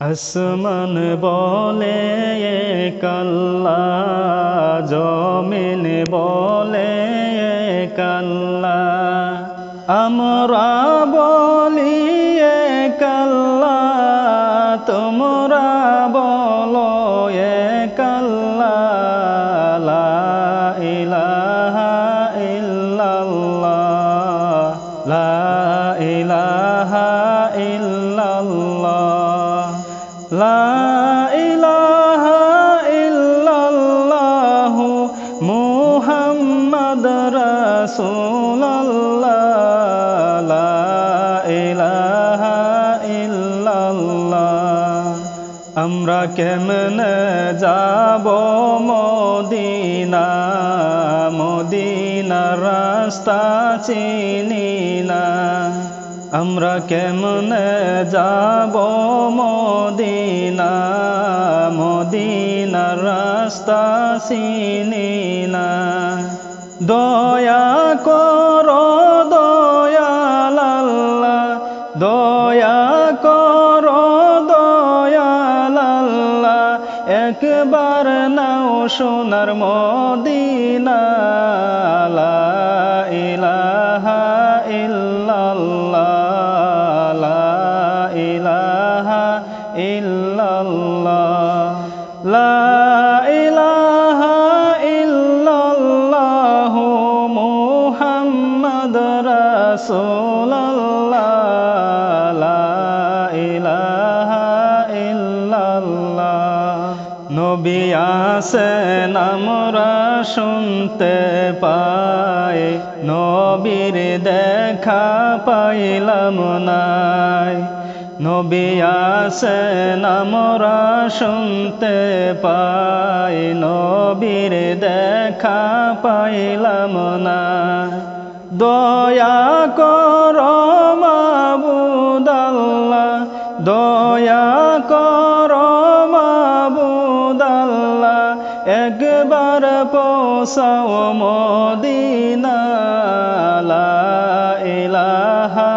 আসমান বলে কাল্লা জমিন বলে কাল্লা আমরা বলি কাল্লা কেমনে যাব মদিনা? মদিনার রাস্তা চিনি না। আমরা কেমনে যাব মদিনা? মদিনার রাস্তা চিনি না। দয়া করো সোনার মদিনা লা ইলাহা ইল্লাল্লাহ লা ইলাহা ইল্লাল্লাহ লা ইলাহা ইল্লাল্লাহ মুহাম্মদ রাসূলুল্লাহ। আসেন আমরা শুনতে পাই। নবীর দেখা পাইলাম নাই। নবী আসেন আমরা শুনতে পাই। নবীর দেখা পাইলাম না দয়া কর মাবুদাল্লাহ দয়া কর পৌঁছাও মদিনা, লা ইলাহা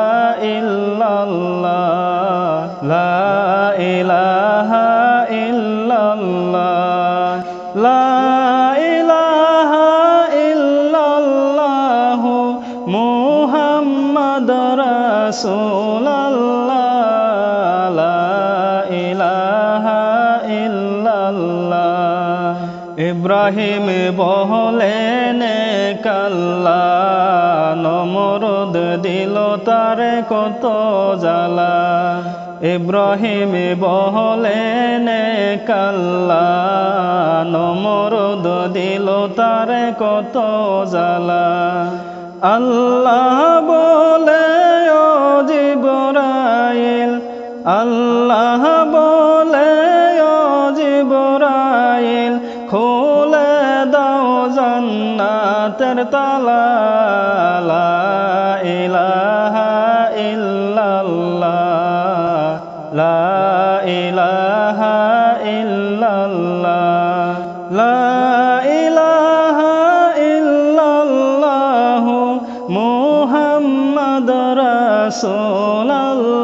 ইল্লাল্লাহ, লা ইলাহা ইল্লাল্লাহ, লা ইলাহা ইল্লাল্লাহ, মুহাম্মদ রাসূলুল্লাহ, লা ইলাহা ইল্লাল্লাহ। ইব্রাহিম বহলেন কাল্লা নমরদ দিল তারে কত জ্বালা। ইব্রাহিম বহলেন কাল্লা নমরদ দিল তারে কত জ্বালা। আল্লাহ বলে জান্নাতের তালা ইলাহা ইল্লাল্লাহ লা ইলাহা ইল্লাল্লাহ লা ইলাহা ইল্লাল্লাহ মুহাম্মদ রাসূলুল্লাহ।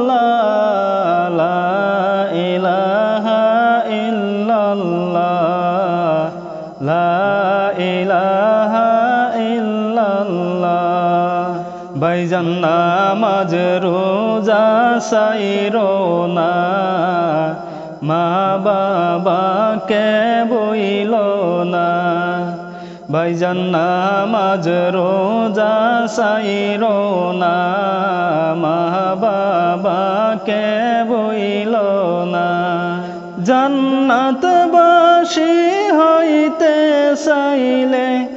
ইল্লাল্লাহ বাইজান নামাজ রোজা সাইরো না। মা বাবাকে বইল না। ভাইজান নামাজ রোজা সাইরো না। মা বাবাকে বইল না। জান্নাতবাসী হইতে চাইলে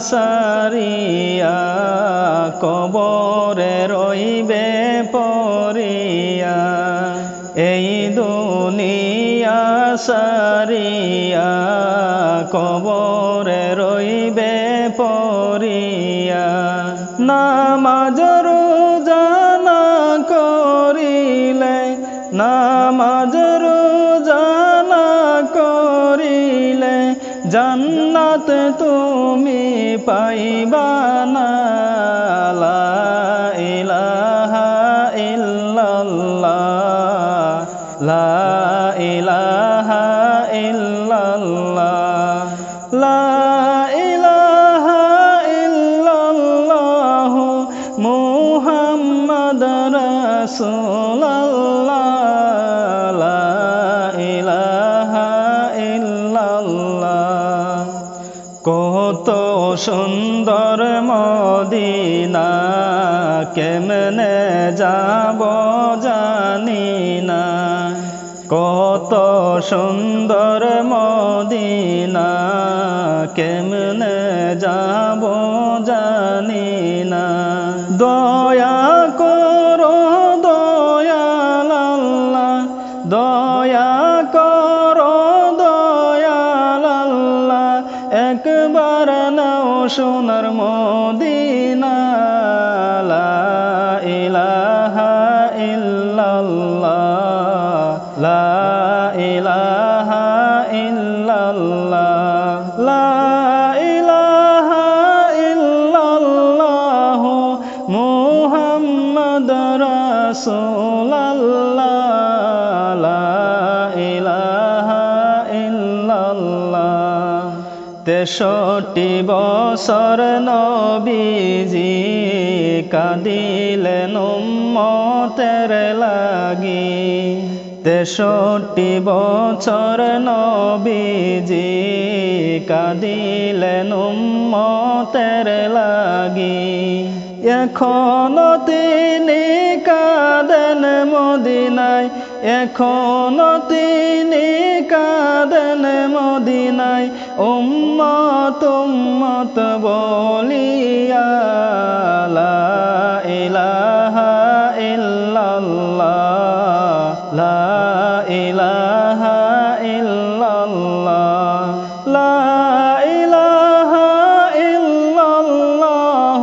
সারিয়া, কবরে রইবে পরিয়া। এই দুনিয়া সারিয়া, কবরে রইবে পরিয়া। নামাজ রোজা না করিলে, নামাজ তুমি পাইবা না ইলাহা ইল্লাল্লাহ লা ইলাহা ইল্লাল্লাহ লা ইলাহা ইল্লাল্লাহ মুহাম্মদ রাসূলুল্লাহ। সুন্দর মদিনা, কেমনে যাব জানি না। কত সুন্দর মদিনা, কেমনে যাব জানি না। দয়া করো দয়াল আল্লাহ দয়া করো সোনার মদিনা, লা ইলাহা ইল্লাল্লাহ, লা ইলাহা ইল্লাল্লাহ, লা ইলাহা ইল্লাল্লাহ, মুহাম্মদ রাসূলুল্লাহ, লা ইলাহা ইল্লাল্লাহ। তেষট্টি বছর নবীজি কাঁদিলেন মতের লাগি। তেষট্টি বছর নবীজি কাঁদিলেন মতের লাগি। এখন তিনি কাঁদেন মদিনায়, এখন তিনি কাঁদেন মদিনায়, উম্মত উম্মত বলিয়া, লা ইলাহা ইল্লাল্লাহ, লা ইলাহা ইল্লাল্লাহ, লা ইলাহা ইল্লাল্লাহ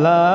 ইল্লাল্লাহ